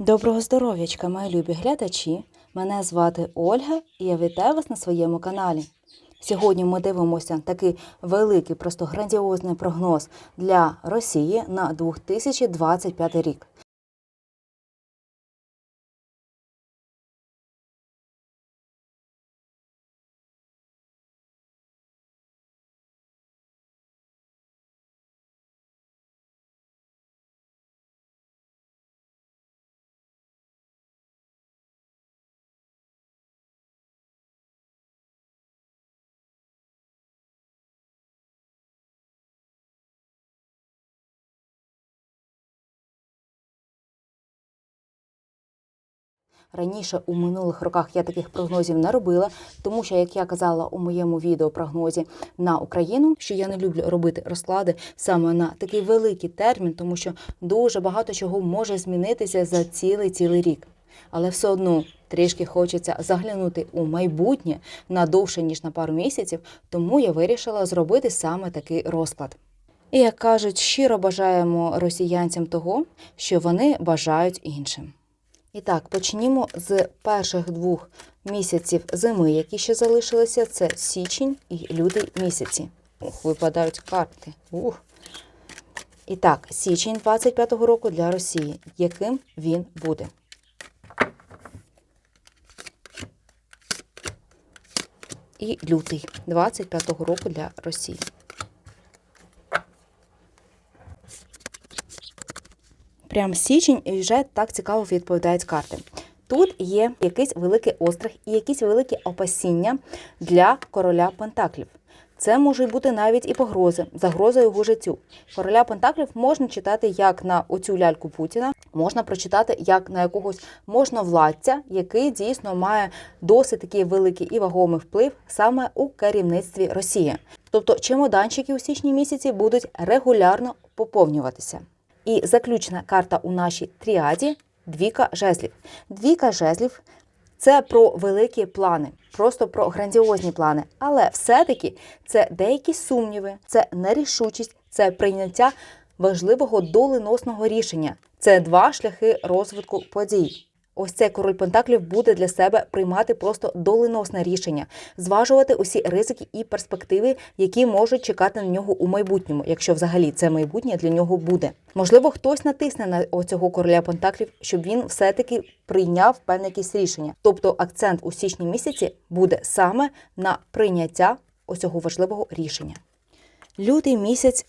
Доброго здоров'ячка, мої любі глядачі! Мене звати Ольга і я вітаю вас на своєму каналі. Сьогодні ми дивимося такий великий, просто грандіозний прогноз для Росії на 2025 рік. Раніше у минулих роках я таких прогнозів не робила, тому що, як я казала у моєму відео прогнозі на Україну, що я не люблю робити розклади саме на такий великий термін, тому що дуже багато чого може змінитися за цілий цілий рік. Але все одно трішки хочеться заглянути у майбутнє на довше ніж на пару місяців, тому я вирішила зробити саме такий розклад. І як кажуть, щиро бажаємо росіянцям того, що вони бажають іншим. І так, почнімо з перших двох місяців зими, які ще залишилися. Це січень і лютий місяці. Ух, випадають карти. Ух. І так, січень 25-го року для Росії. Яким він буде? І лютий 25-го року для Росії. Прям січень і вже так цікаво відповідають карти. Тут є якийсь великий острах і якісь великі опасіння для короля Пентаклів. Це можуть бути навіть і погрози, загроза його життю. Короля Пентаклів можна читати як на оцю ляльку Путіна, можна прочитати як на якогось можновладця, який дійсно має досить такий великий і вагомий вплив саме у керівництві Росії. Тобто чемоданчики у січні місяці будуть регулярно поповнюватися. І заключна карта у нашій тріаді двіка жезлів. Двіка жезлів це про великі плани, просто про грандіозні плани. Але все-таки це деякі сумніви, це нерішучість, це прийняття важливого доленосного рішення. Це два шляхи розвитку подій. Ось цей король Пентаклів буде для себе приймати просто доленосне рішення, зважувати усі ризики і перспективи, які можуть чекати на нього у майбутньому, якщо взагалі це майбутнє для нього буде. Можливо, хтось натисне на оцього короля Пентаклів, щоб він все-таки прийняв певне якесь рішення. Тобто акцент у січні місяці буде саме на прийняття ось цього важливого рішення. Лютий місяць.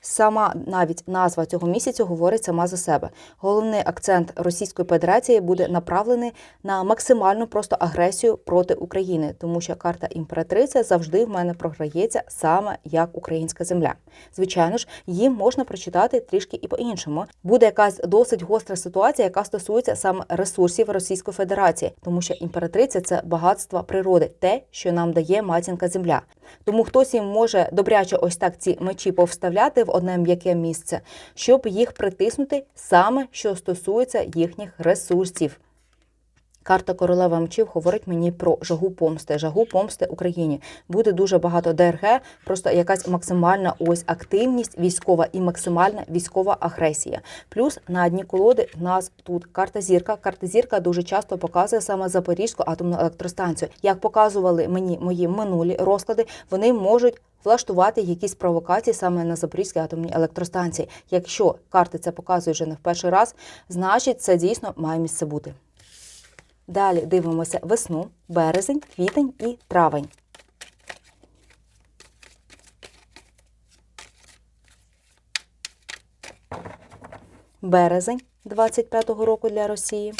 Сама навіть назва цього місяцю говорить сама за себе. Головний акцент Російської Федерації буде направлений на максимальну просто агресію проти України, тому що карта імператриця завжди в мене програється саме як українська земля. Звичайно ж, її можна прочитати трішки і по-іншому. Буде якась досить гостра ситуація, яка стосується саме ресурсів Російської Федерації, тому що імператриця це багатство природи, те, що нам дає матінка земля. Тому хтось їм може добряче ось так ці мечі повставляти в одне м'яке місце, щоб їх притиснути саме що стосується їхніх ресурсів. Карта королева мечів говорить мені про жагу помсти, жагу помсти Україні. Буде дуже багато ДРГ, просто якась максимальна ось активність військова і максимальна військова агресія. Плюс на дні колоди в нас тут карта зірка. Карта зірка дуже часто показує саме Запорізьку атомну електростанцію. Як показували мені мої минулі розклади, вони можуть. Влаштувати якісь провокації саме на Запорізькій атомній електростанції. Якщо карти це показують вже не в перший раз, значить це дійсно має місце бути. Далі дивимося весну, березень, квітень і травень. Березень 25-го року для Росії.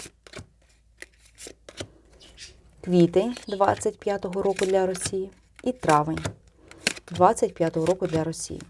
Квітень 25-го року для Росії. І травень 25-го року для Росії.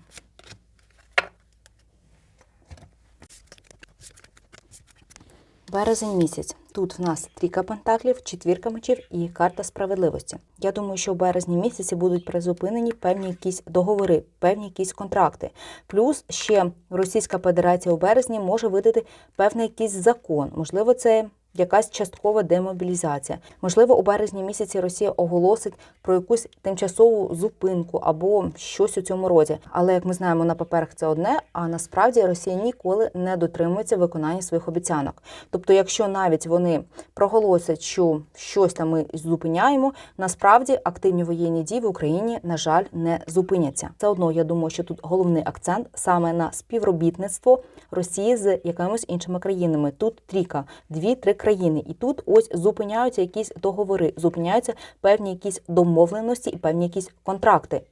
Березень місяць. Тут в нас трійка пентаклів, четвірка мечів і карта справедливості. Я думаю, що в березні місяці будуть призупинені певні якісь договори, певні якісь контракти. Плюс ще Російська Федерація у березні може видати певний якийсь закон. Можливо, це якась часткова демобілізація. Можливо, у березні місяці Росія оголосить про якусь тимчасову зупинку або щось у цьому роді. Але як ми знаємо, на паперах це одне, а насправді Росія ніколи не дотримується виконання своїх обіцянок. Тобто, якщо навіть вони проголосять, що щось там ми зупиняємо, насправді активні воєнні дії в Україні, на жаль, не зупиняться. Це одно, я думаю, що тут головний акцент саме на співробітництво Росії з якимись іншими країнами. Тут трійка, дві-три країни, і тут ось зупиняються якісь договори, зупиняються певні якісь домовленості і певні якісь контракти.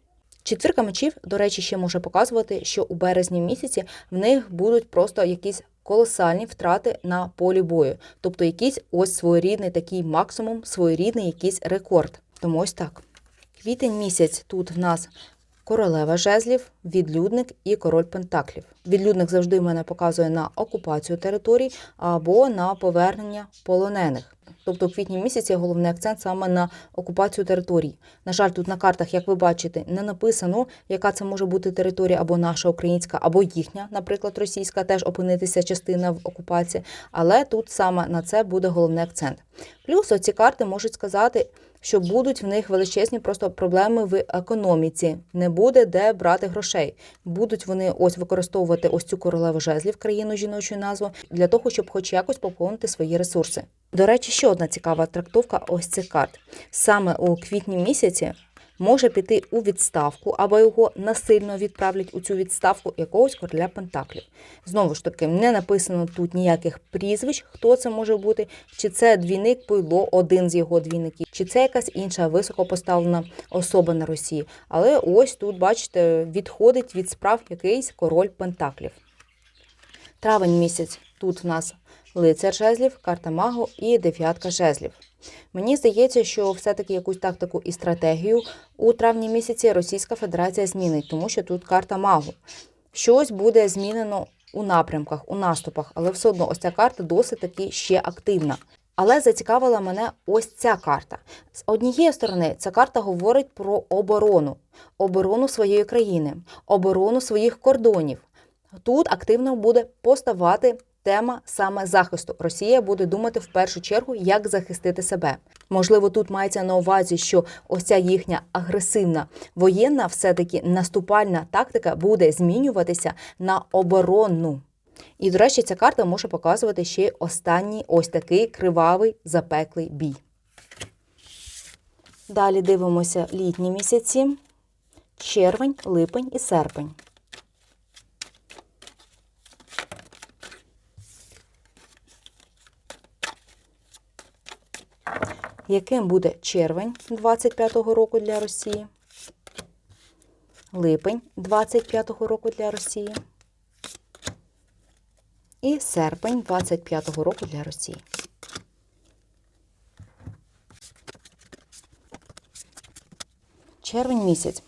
Четвірка мечів, до речі, ще може показувати, що у березні місяці в них будуть просто якісь колосальні втрати на полі бою, тобто якийсь ось своєрідний такий максимум, своєрідний якийсь рекорд. Тому ось так. Квітень місяць тут в нас королева жезлів, відлюдник і король пентаклів. Відлюдник завжди мене показує на окупацію територій або на повернення полонених. Тобто в квітні місяці головний акцент саме на окупацію територій. На жаль, тут на картах, як ви бачите, не написано, яка це може бути територія або наша українська, або їхня, наприклад, російська, теж опинитися частина в окупації. Але тут саме на це буде головний акцент. Плюс оці карти можуть сказати, що будуть в них величезні просто проблеми в економіці. Не буде де брати грошей. Будуть вони ось використовувати ось цю королеву жезлів, країну жіночу назву, для того, щоб хоч якось поповнити свої ресурси. До речі, ще одна цікава трактовка ось цих карт. Саме у квітні місяці може піти у відставку, або його насильно відправлять у цю відставку якогось короля Пентаклів. Знову ж таки, не написано тут ніяких прізвищ, хто це може бути, чи це двійник Пуйло, один з його двійників, чи це якась інша високопоставлена особа на Росії. Але ось тут, бачите, відходить від справ якийсь король Пентаклів. Травень місяць тут в нас лицар жезлів, карта магу і дев'ятка жезлів. Мені здається, що все-таки якусь тактику і стратегію у травні місяці Російська Федерація змінить, тому що тут карта магу. Щось буде змінено у напрямках, у наступах, але все одно ось ця карта досить таки ще активна. Але зацікавила мене ось ця карта. З однієї сторони, ця карта говорить про оборону, оборону своєї країни, оборону своїх кордонів. Тут активно буде поставати тема саме захисту. Росія буде думати в першу чергу, як захистити себе. Можливо, тут мається на увазі, що ось ця їхня агресивна воєнна, все-таки наступальна тактика буде змінюватися на оборонну. І, до речі, ця карта може показувати ще й останній ось такий кривавий запеклий бій. Далі дивимося літні місяці: червень, липень і серпень. Яким буде червень 25-го року для Росії? Липень 25-го року для Росії. І серпень 25-го року для Росії. Червень місяць.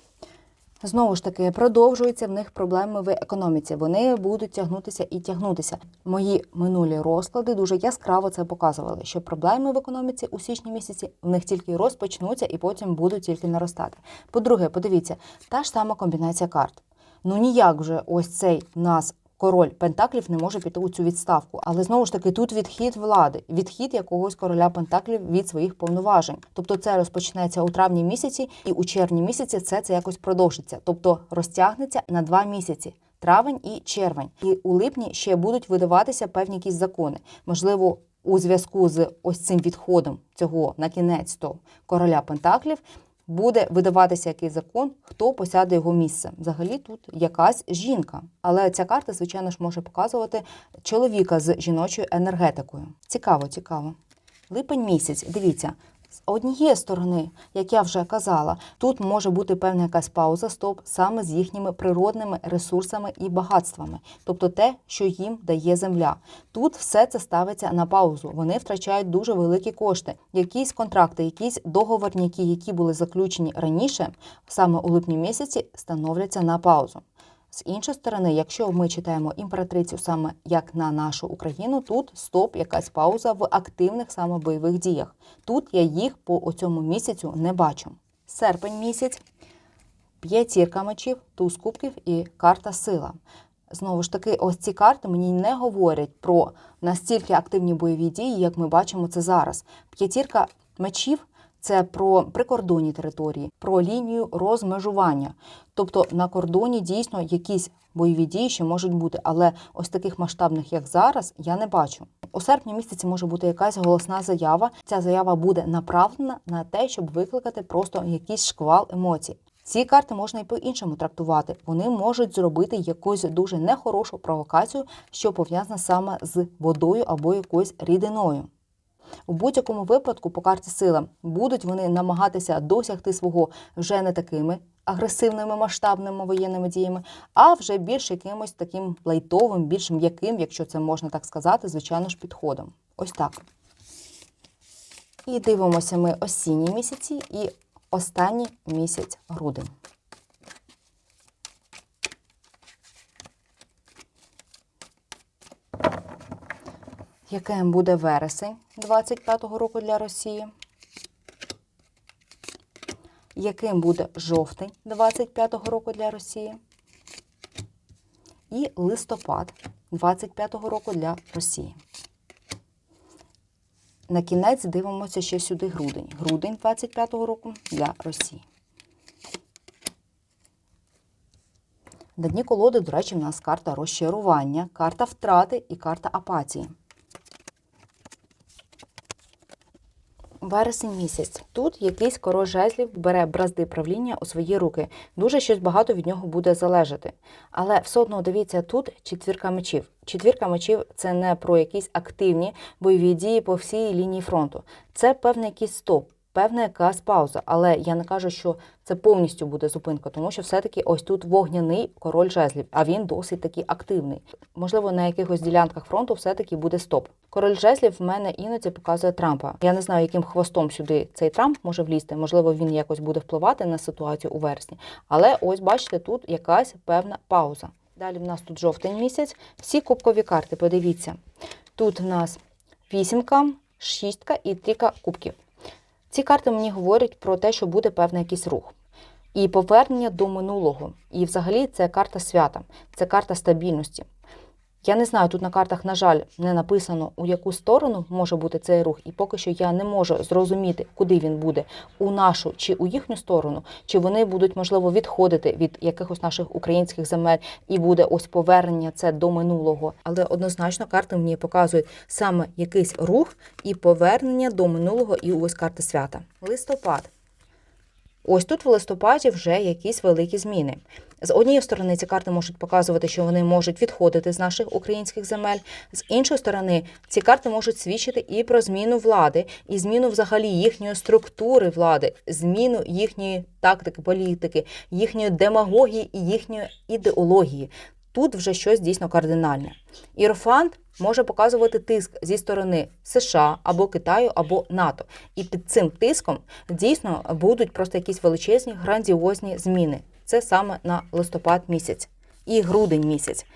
Знову ж таки, продовжуються в них проблеми в економіці. Вони будуть тягнутися і тягнутися. Мої минулі розклади дуже яскраво це показували, що проблеми в економіці у січні місяці в них тільки розпочнуться і потім будуть тільки наростати. По-друге, подивіться, та ж сама комбінація карт. Ну ніяк вже ось цей нас король Пентаклів не може піти у цю відставку. Але знову ж таки, тут відхід влади, відхід якогось короля Пентаклів від своїх повноважень. Тобто це розпочнеться у травні місяці, і у червні місяці це, це якось продовжиться. Тобто розтягнеться на два місяці. Травень і червень, і у липні ще будуть видаватися певні якісь закони. Можливо, у зв'язку з ось цим відходом цього на кінець то короля Пентаклів буде видаватися який закон, хто посяде його місце. Взагалі тут якась жінка. Але ця карта, звичайно ж, може показувати чоловіка з жіночою енергетикою. Цікаво, цікаво. Липень місяць, дивіться. З однієї сторони, як я вже казала, тут може бути певна якась пауза, стоп саме з їхніми природними ресурсами і багатствами, тобто те, що їм дає земля. Тут все це ставиться на паузу. Вони втрачають дуже великі кошти. Якісь контракти, якісь договорняки, які були заключені раніше, саме у липні місяці, становляться на паузу. З іншої сторони, якщо ми читаємо імператрицю саме як на нашу Україну, тут стоп, якась пауза в активних саме бойових діях. Тут я їх по цьому місяцю не бачу. Серпень місяць, п'ятірка мечів, туз кубків і карта сила. Знову ж таки, ось ці карти мені не говорять про настільки активні бойові дії, як ми бачимо це зараз. П'ятірка мечів це про прикордонні території, про лінію розмежування. Тобто на кордоні дійсно якісь бойові дії ще можуть бути, але ось таких масштабних, як зараз, я не бачу. У серпні місяці може бути якась голосна заява. Ця заява буде направлена на те, щоб викликати просто якийсь шквал емоцій. Ці карти можна і по-іншому трактувати. Вони можуть зробити якусь дуже нехорошу провокацію, що пов'язана саме з водою або якоюсь рідиною. У будь-якому випадку, по карті сила, будуть вони намагатися досягти свого вже не такими агресивними масштабними воєнними діями, а вже більш якимось таким лайтовим, більш м'яким, якщо це можна так сказати, звичайно ж, підходом. Ось так. І дивимося ми осінні місяці і останній місяць грудень. Яким буде вересень 25-го року для Росії? Яким буде жовтень 25-го року для Росії? І листопад 25-го року для Росії. На кінець дивимося ще сюди грудень. Грудень 25-го року для Росії. На дні колоди, до речі, в нас карта розчарування, карта втрати і карта апатії. Вересень місяць. Тут якийсь король жезлів бере бразди правління у свої руки. Дуже щось багато від нього буде залежати. Але все одно дивіться, тут четвірка мечів. Четвірка мечів це не про якісь активні бойові дії по всій лінії фронту. Це певний якийсь стоп, певна якась пауза. Але я не кажу, що це повністю буде зупинка, тому що все-таки ось тут вогняний король жезлів, а він досить таки активний. Можливо, на якихось ділянках фронту все-таки буде стоп. Король жезлів в мене іноді показує Трампа. Я не знаю, яким хвостом сюди цей Трамп може влізти. Можливо, він якось буде впливати на ситуацію у вересні. Але ось бачите, тут якась певна пауза. Далі в нас тут жовтень місяць. Всі кубкові карти. Подивіться. Тут в нас вісімка, шістка і трійка кубків. Ці карти мені говорять про те, що буде певний якийсь рух. І повернення до минулого. І взагалі це карта свята, це карта стабільності. Я не знаю, тут на картах, на жаль, не написано, у яку сторону може бути цей рух, і поки що я не можу зрозуміти, куди він буде у нашу чи у їхню сторону, чи вони будуть, можливо, відходити від якихось наших українських земель, і буде ось повернення це до минулого. Але однозначно карти мені показують саме якийсь рух і повернення до минулого, і ось карта свята. Листопад. Ось тут в листопаді вже якісь великі зміни. З однієї сторони, ці карти можуть показувати, що вони можуть відходити з наших українських земель. З іншої сторони, ці карти можуть свідчити і про зміну влади, і зміну взагалі їхньої структури влади, зміну їхньої тактики, політики, їхньої демагогії і їхньої ідеології. Тут вже щось дійсно кардинальне. Ірофант може показувати тиск зі сторони США або Китаю, або НАТО. І під цим тиском дійсно будуть просто якісь величезні грандіозні зміни. Це саме на листопад місяць і грудень місяць.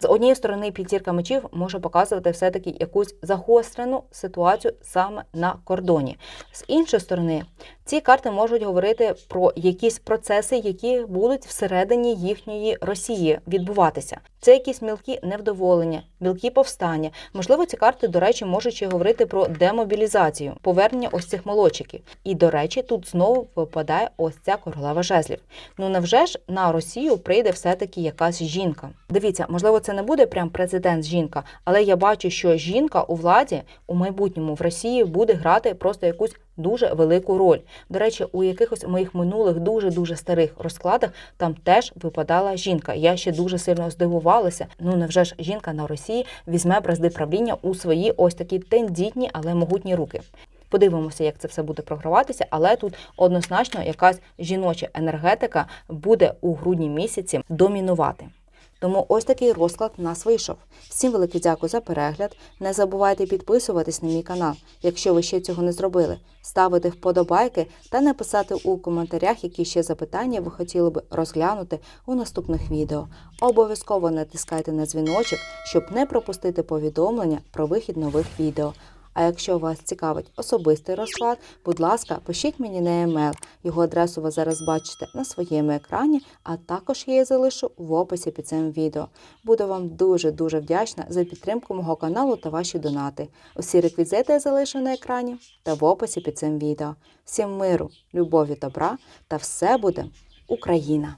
З однієї сторони, п'ятірка мечів може показувати все-таки якусь загострену ситуацію саме на кордоні. З іншої сторони, ці карти можуть говорити про якісь процеси, які будуть всередині їхньої Росії відбуватися. Це якісь мілкі невдоволення, мілкі повстання. Можливо, ці карти, до речі, можуть говорити про демобілізацію, повернення ось цих молодчиків. І, до речі, тут знову випадає ось ця королева жезлів. Ну невже ж на Росію прийде все-таки якась жінка? Дивіться, можливо, це не буде прям президент жінка, але я бачу, що жінка у владі у майбутньому в Росії буде грати просто якусь дуже велику роль. До речі, у якихось моїх минулих дуже дуже старих розкладах там теж випадала жінка. Я ще дуже сильно здивувалася. Ну невже ж жінка на Росії візьме бразди правління у свої ось такі тендітні, але могутні руки. Подивимося, як це все буде програватися, але тут однозначно якась жіноча енергетика буде у грудні місяці домінувати. Тому ось такий розклад у нас вийшов. Всім велике дякую за перегляд. Не забувайте підписуватись на мій канал, якщо ви ще цього не зробили, ставити вподобайки та написати у коментарях, які ще запитання ви хотіли би розглянути у наступних відео. Обов'язково натискайте на дзвіночок, щоб не пропустити повідомлення про вихід нових відео. А якщо вас цікавить особистий розклад, будь ласка, пишіть мені на емейл. Його адресу ви зараз бачите на своєму екрані, а також я її залишу в описі під цим відео. Буду вам дуже дуже вдячна за підтримку мого каналу та ваші донати. Усі реквізити я залишу на екрані та в описі під цим відео. Всім миру, любові, добра та все буде Україна!